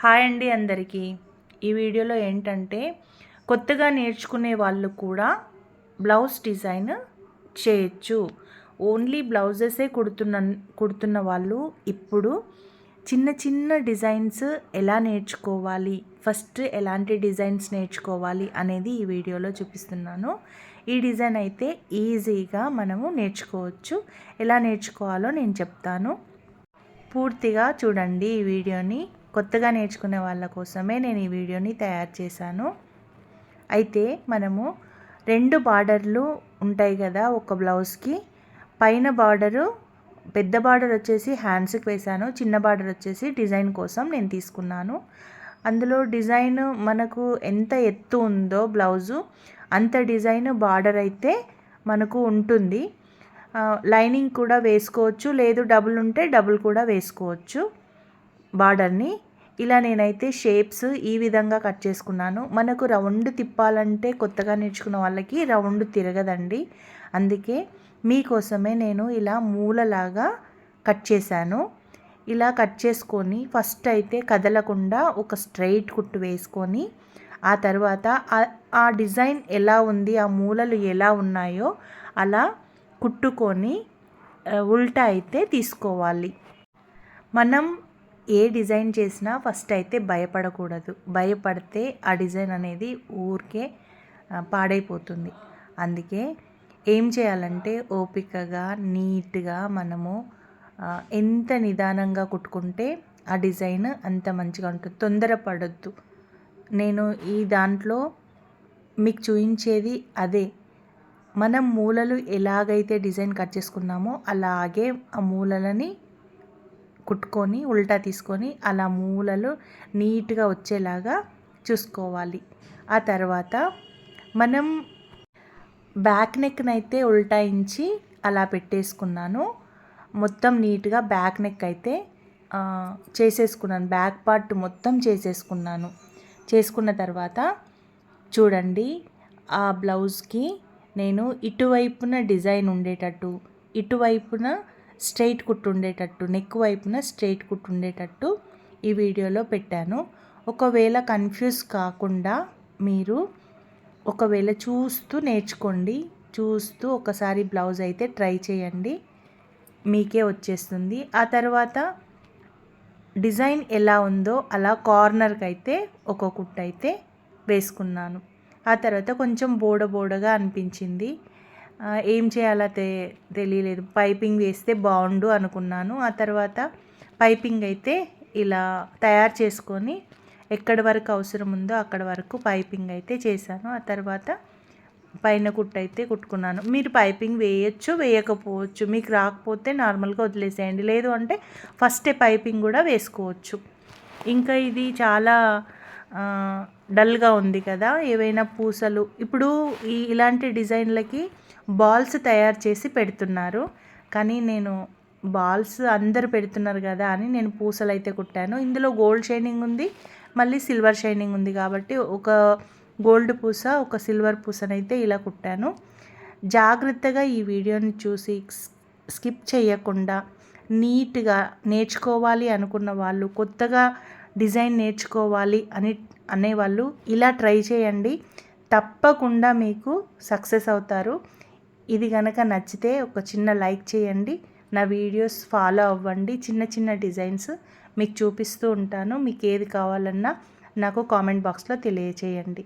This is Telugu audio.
హాయ్ అండి అందరికీ. ఈ వీడియోలో ఏంటంటే కొత్తగా నేర్చుకునే వాళ్ళు కూడా బ్లౌజ్ డిజైన్ చేయొచ్చు. ఓన్లీ బ్లౌజెసే కుడుతున్న కుడుతున్న వాళ్ళు ఇప్పుడు చిన్న చిన్న డిజైన్స్ ఎలా నేర్చుకోవాలి ఫస్ట్ ఎలాంటి డిజైన్స్ నేర్చుకోవాలి అనేది ఈ వీడియోలో చూపిస్తున్నాను. ఈ డిజైన్ అయితే ఈజీగా మనము నేర్చుకోవచ్చు. ఎలా నేర్చుకోవాలో నేను చెప్తాను. పూర్తిగా చూడండి ఈ వీడియోని. కొత్తగా నేర్చుకునే వాళ్ళ కోసమే నేను ఈ వీడియోని తయారు చేశాను. అయితే మనము రెండు బార్డర్లు ఉంటాయి కదా ఒక బ్లౌజ్కి. పైన బార్డరు పెద్ద బార్డర్ వచ్చేసి హ్యాండ్స్కి వేశాను. చిన్న బార్డర్ వచ్చేసి డిజైన్ కోసం నేను తీసుకున్నాను. అందులో డిజైన్ మనకు ఎంత ఎత్తు ఉందో బ్లౌజు అంత డిజైన్ బార్డర్ అయితే మనకు ఉంటుంది. లైనింగ్ కూడా వేసుకోవచ్చు. లేదు డబుల్ ఉంటే డబుల్ కూడా వేసుకోవచ్చు బార్డర్ని. ఇలా నేనైతే షేప్స్ ఈ విధంగా కట్ చేసుకున్నాను. మనకు రౌండ్ తిప్పాలంటే కొత్తగా నేర్చుకున్న వాళ్ళకి రౌండ్ తిరగదండి. అందుకే మీకోసమే నేను ఇలా మూలలాగా కట్ చేశాను. ఇలా కట్ చేసుకొని ఫస్ట్ అయితే కదలకుండా ఒక స్ట్రైట్ కుట్టు వేసుకొని ఆ తర్వాత ఆ డిజైన్ ఎలా ఉంది ఆ మూలలు ఎలా ఉన్నాయో అలా కుట్టుకొని ఉల్టా అయితే తీసుకోవాలి. మనం ఏ డిజైన్ చేసినా ఫస్ట్ అయితే భయపడకూడదు. భయపడితే ఆ డిజైన్ అనేది ఊరికే పాడైపోతుంది. అందుకే ఏం చేయాలంటే ఓపికగా నీట్గా మనము ఎంత నిదానంగా కుట్టుకుంటే ఆ డిజైన్ అంత మంచిగా ఉంటుంది. తొందరపడద్దు. నేను ఈ దాంట్లో మీకు చూపించేది అదే. మనం మూలలు ఎలాగైతే డిజైన్ కట్ చేసుకున్నామో అలాగే ఆ మూలలని కుట్టుకొని ఉల్టా తీసుకొని అలా మూలలు నీట్గా వచ్చేలాగా చూసుకోవాలి. ఆ తర్వాత మనం బ్యాక్ నెక్నైతే ఉల్టాయించి అలా పెట్టేసుకున్నాను. మొత్తం నీట్గా బ్యాక్ నెక్ అయితే చేసేసుకున్నాను. బ్యాక్ పార్ట్ మొత్తం చేసేసుకున్నాను. చేసుకున్న తర్వాత చూడండి ఆ బ్లౌజ్కి నేను ఇటువైపున డిజైన్ ఉండేటట్టు ఇటువైపున స్ట్రైట్ కుట్టు ఉండేటట్టు నెక్ వైపున స్ట్రైట్ కుట్టు ఉండేటట్టు ఈ వీడియోలో పెట్టాను. ఒకవేళ కన్ఫ్యూజ్ కాకుండా మీరు ఒకవేళ చూస్తూ నేర్చుకోండి చూస్తూ ఒకసారి బ్లౌజ్ అయితే ట్రై చేయండి మీకే వచ్చేస్తుంది. ఆ తర్వాత డిజైన్ ఎలా ఉందో అలా కార్నర్కి అయితే ఒక కుట్టు అయితే వేసుకున్నాను. ఆ తర్వాత కొంచెం బోడ బోడగా అనిపించింది. ఏం చేయాలో తె తెలియలేదు. పైపింగ్ వేస్తే బాగుండు అనుకున్నాను. ఆ తర్వాత పైపింగ్ అయితే ఇలా తయారు చేసుకొని ఎక్కడి వరకు అవసరం ఉందో అక్కడ వరకు పైపింగ్ అయితే చేశాను. ఆ తర్వాత పైన కుట్టు అయితే కుట్టుకున్నాను. మీరు పైపింగ్ వేయచ్చు వేయకపోవచ్చు. మీకు రాకపోతే నార్మల్గా వదిలేసేయండి. లేదు అంటే ఫస్టే పైపింగ్ కూడా వేసుకోవచ్చు. ఇంకా ఇది చాలా డల్గా ఉంది కదా ఏవైనా పూసలు. ఇప్పుడు ఈ ఇలాంటి డిజైన్లకి బాల్స్ తయారు చేసి పెడుతున్నారు. కానీ నేను బాల్స్ అందరు పెడుతున్నారు కదా అని నేను పూసలు అయితే కుట్టాను. ఇందులో గోల్డ్ షైనింగ్ ఉంది మళ్ళీ సిల్వర్ షైనింగ్ ఉంది కాబట్టి ఒక గోల్డ్ పూస ఒక సిల్వర్ పూసనైతే ఇలా కుట్టాను. జాగ్రత్తగా ఈ వీడియోని చూసి స్కిప్ చేయకుండా నీట్గా నేర్చుకోవాలి అనుకున్న వాళ్ళు కొత్తగా డిజైన్ నేర్చుకోవాలి అని అనేవాళ్ళు ఇలా ట్రై చేయండి. తప్పకుండా మీకు సక్సెస్ అవుతారు. ఇది కనుక నచ్చితే ఒక చిన్న లైక్ చేయండి. నా వీడియోస్ ఫాలో అవ్వండి. చిన్న చిన్న డిజైన్స్ మీకు చూపిస్తూ ఉంటాను. మీకు ఏది కావాలన్నా నాకు కామెంట్ బాక్స్లో తెలియచేయండి.